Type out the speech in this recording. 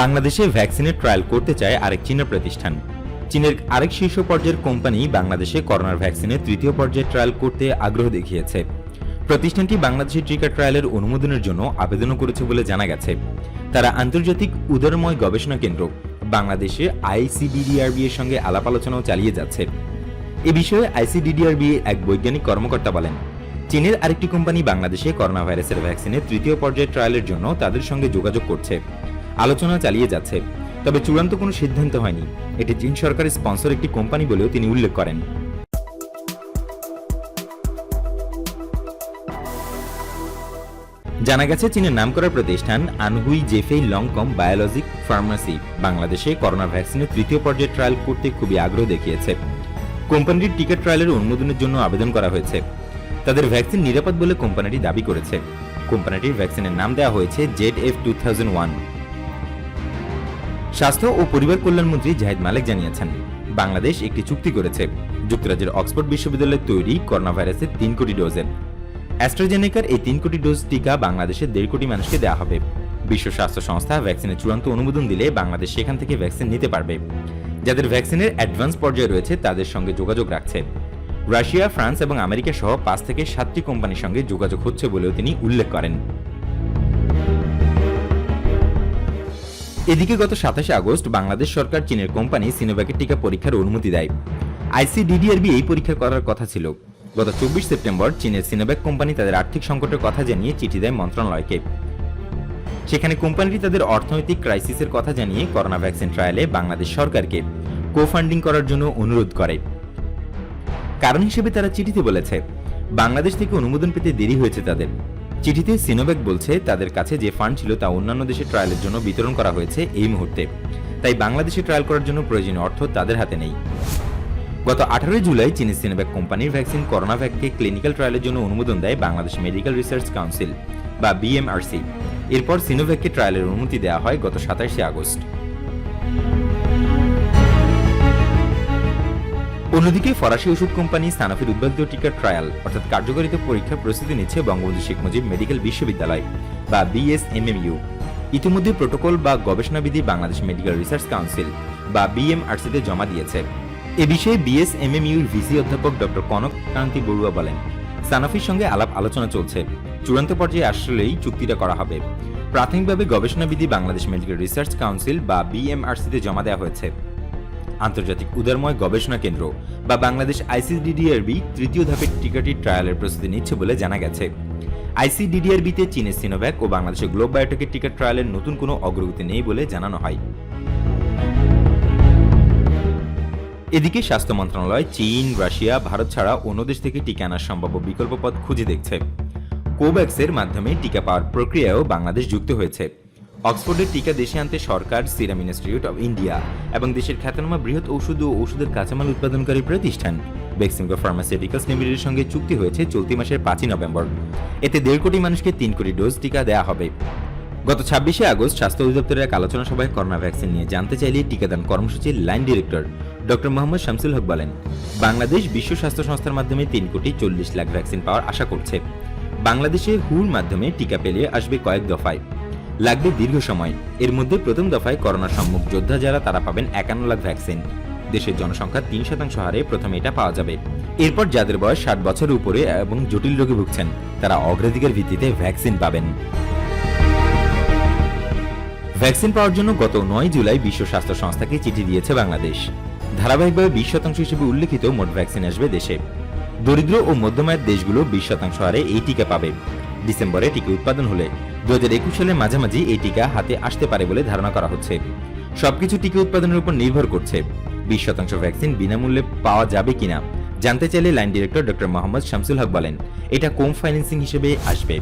বাংলাদেশে ভ্যাকসিনের ট্রায়াল করতে চায় আরেক চীনা প্রতিষ্ঠান। চীনের আরেক শীর্ষ পর্যায়ের কোম্পানি বাংলাদেশে করোনার ভ্যাকসিনের তৃতীয় পর্যায়ে ট্রায়াল করতে আগ্রহ দেখিয়েছে। প্রতিষ্ঠানটি বাংলাদেশের টিকা ট্রায়ালের অনুমোদনের জন্য আবেদনও করেছে বলে জানা গেছে। তারা আন্তর্জাতিক উদারময় গবেষণা কেন্দ্র, বাংলাদেশে আইসিডিডিআরবি এর সঙ্গে আলাপ আলোচনাও চালিয়ে যাচ্ছে। এ বিষয়ে আইসিডিডিআরবি এক বৈজ্ঞানিক কর্মকর্তা বলেন, চীনের আরেকটি কোম্পানি বাংলাদেশে করোনা ভাইরাসের ভ্যাকসিনের তৃতীয় পর্যায়ের ট্রায়ালের জন্য তাদের সঙ্গে যোগাযোগ করছে। আলোচনা চালিয়ে যাচ্ছে। তবে চূড়ান্ত কোনো সিদ্ধান্ত হয়নি। এটি চীন সরকারের স্পন্সর একটি কোম্পানি বলেও তিনি উল্লেখ করেন। জানা গেছে, চীনের নামকরা প্রতিষ্ঠান Anhui Zhifei Longcom Biologic Pharmacy বাংলাদেশে করোনা ভ্যাকসিনের তৃতীয় পর্যায়ে ট্রায়াল করতে খুবই আগ্রহ দেখিয়েছে। কোম্পানিটির টিকা ট্রায়ালের অনুমোদনের জন্য আবেদন করা হয়েছে। তাদের ভ্যাকসিন নিরাপদ বলে কোম্পানিটি দাবি করেছে। কোম্পানিটির ভ্যাকসিনের নাম দেওয়া হয়েছে জেড এফ টু স্বাস্থ্য ও পরিবার কল্যাণ মন্ত্রী জাহিদ মালিক জানিয়েছেন, বাংলাদেশ একটি চুক্তি করেছে, যুক্তরাজ্যের অক্সফোর্ড বিশ্ববিদ্যালয়ের তৈরি করোনা ভাইরাসের তিন কোটি ডোজের অ্যাস্ট্রাজেনেকার এই তিন কোটি ডোজ টিকা বাংলাদেশের দেড় কোটি মানুষকে দেওয়া হবে। বিশ্ব স্বাস্থ্য সংস্থা ভ্যাকসিনের চূড়ান্ত অনুমোদন দিলে বাংলাদেশ সেখান থেকে ভ্যাকসিন নিতে পারবে। যাদের ভ্যাকসিনের অ্যাডভান্স পর্যায়ে রয়েছে, তাদের সঙ্গে যোগাযোগ রাখছে। রাশিয়া, ফ্রান্স এবং আমেরিকা সহ পাঁচ থেকে সাতটি কোম্পানির সঙ্গে যোগাযোগ হচ্ছে বলেও তিনি উল্লেখ করেন। এদিকে গত সাতাশে আগস্ট বাংলাদেশ সরকার চীনের কোম্পানি সিনোভ্যাকের টিকা পরীক্ষার অনুমতি দেয়। আইসিডিডিআরবি এই পরীক্ষা করার কথা ছিল। গত চব্বিশ সেপ্টেম্বর চীনের সিনোভ্যাক কোম্পানি তাদের আর্থিক সংকটের কথা জানিয়ে চিঠি দেয় মন্ত্রণালয়কে। সেখানে কোম্পানিটি তাদের অর্থনৈতিক ক্রাইসিসের কথা জানিয়ে করোনা ভ্যাকসিন ট্রায়ালে বাংলাদেশ সরকারকে কো ফান্ডিং করার জন্য অনুরোধ করে। কারণ হিসেবে তারা চিঠিতে বলেছে, বাংলাদেশ থেকে অনুমোদন পেতে দেরি হয়েছে তাদের। চিঠিতে সিনোভ্যাক বলছে, তাদের কাছে যে ফান্ড ছিল তা অন্যান্য দেশের ট্রায়ালের জন্য বিতরণ করা হয়েছে এই মুহূর্তে। তাই বাংলাদেশে ট্রায়াল করার জন্য প্রয়োজনীয় অর্থ তাদের হাতে নেই। গত আঠারোই জুলাই চীনের সিনোভ্যাক কোম্পানির ভ্যাকসিন করোনা ভ্যাককে ক্লিনিক্যাল ট্রায়ালের জন্য অনুমোদন দেয় বাংলাদেশ মেডিকেল রিসার্চ কাউন্সিল, বা বিএমআরসি। এরপর সিনোভ্যাককে ট্রায়ালের অনুমতি দেওয়া হয় গত সাতাশে আগস্ট। অন্যদিকে ফরাসি ওষুধ কোম্পানি সানাফির উদ্ভাবিত টিকার ট্রায়াল, অর্থাৎ কার্যকারিতা পরীক্ষার প্রস্তুতি নিচ্ছে বঙ্গবন্ধু শেখ মুজিব মেডিকেল বিশ্ববিদ্যালয়, বা বিএসএমএমইউ। ইতিমধ্যে প্রোটোকল বা গবেষণাবিধি বাংলাদেশ মেডিকেল রিসার্চ কাউন্সিল, বা বিএমআরসিতে জমা দিয়েছে। এ বিষয়ে বিএসএমএমইউর ভিসি অধ্যাপক ডক্টর কনক কান্তি বড়ুয়া বলেন, সানাফির সঙ্গে আলাপ আলোচনা চলছে। চূড়ান্ত পর্যায়ে আসলেই চুক্তিটা করা হবে। প্রাথমিকভাবে গবেষণাবিধি বাংলাদেশ মেডিকেল রিসার্চ কাউন্সিল, বা বিএমআরসিতে জমা দেওয়া হয়েছে। আন্তর্জাতিক উদারময় গবেষণা কেন্দ্র বা বাংলাদেশ আইসিডিডিআরবি তৃতীয় ধাপের টিকাটির ট্রায়ালের প্রস্তুতি নিচ্ছে বলে জানা গেছে। আইসিডিডিআরবিতে চীনের সিনোভ্যাক ও বাংলাদেশের গ্লোব বায়োটেকের টিকা ট্রায়ালের নতুন কোনো অগ্রগতি নেই বলে জানানো হয়। এদিকে স্বাস্থ্য মন্ত্রণালয়, চীন, রাশিয়া, ভারত ছাড়া অন্য দেশ থেকে টিকা আনার সম্ভাব্য বিকল্প পথ খুঁজে দেখছে। কোভ্যাক্সের মাধ্যমে টিকা পাওয়ার প্রক্রিয়ায়ও বাংলাদেশ যুক্ত হয়েছে। অক্সফোর্ডের টিকা দেশে আনতে সরকার সিরাম ইনস্টিটিউট অব ইন্ডিয়া এবং দেশের খ্যাতনামা বৃহৎ ঔষধ ও ওষুধের কাঁচামাল উৎপাদনকারী প্রতিষ্ঠান। বেক্সিমকো ফার্মাসিউটিক্যালস লিমিটেডের সঙ্গে চুক্তি হয়েছে চলতি মাসের পাঁচই নভেম্বর। এতে দেড় কোটি মানুষকে তিন কোটি ডোজ টিকা দেওয়া হবে। গত ছাব্বিশে আগস্ট স্বাস্থ্য অধিদপ্তরের এক আলোচনা সভায় করোনা ভ্যাকসিন নিয়ে জানতে চাইলে টিকাদান কর্মসূচির line director doctor Mohammad Shamsul Haque বলেন, বাংলাদেশ বিশ্ব স্বাস্থ্য সংস্থার মাধ্যমে তিন কোটি চল্লিশ লাখ ভ্যাকসিন পাওয়ার আশা করছে। বাংলাদেশে হুর মাধ্যমে টিকা পেলে আসবে কয়েক দফায়। লাগবে দীর্ঘ সময়। এর মধ্যে প্রথম দফায় করোনা সম্মুখ যোদ্ধা যারা, তারা পাবেন একান্ন লাখ ভ্যাকসিন। দেশের জনসংখ্যার তিন শতাংশ হারে প্রথমে এটা পাওয়া যাবে। এরপর যাদের বয়স ষাট বছরের উপরে এবং জটিল রোগে ভুগছেন, তারা অগ্রাধিকার ভিত্তিতে ভ্যাকসিন পাবেন। ভ্যাকসিন পাওয়ার জন্য গত নয় জুলাই বিশ্ব স্বাস্থ্য সংস্থাকে চিঠি দিয়েছে বাংলাদেশ। ধারাবাহিকভাবে বিশ শতাংশ হিসেবে উল্লেখিত মোট ভ্যাকসিন আসবে দেশে। দরিদ্র ও মধ্যমায়ের দেশগুলো বিশ শতাংশ হারে এই টিকা পাবে। ডিসেম্বরে টিকা উৎপাদন হলে দু হাজার একুশ সালের মাঝামাঝি এই টিকা হাতে আসতে পারে বলে ধারণা করা হচ্ছে। সবকিছু টিকা উৎপাদনের উপর নির্ভর করছে। বিশ শতাংশ ভ্যাকসিন বিনামূল্যে পাওয়া যাবে কিনা জানতে চাইলে line director doctor Mohammad Shamsul Haque বলেন, এটা কোম ফাইন্যান্সিং হিসেবে আসবে?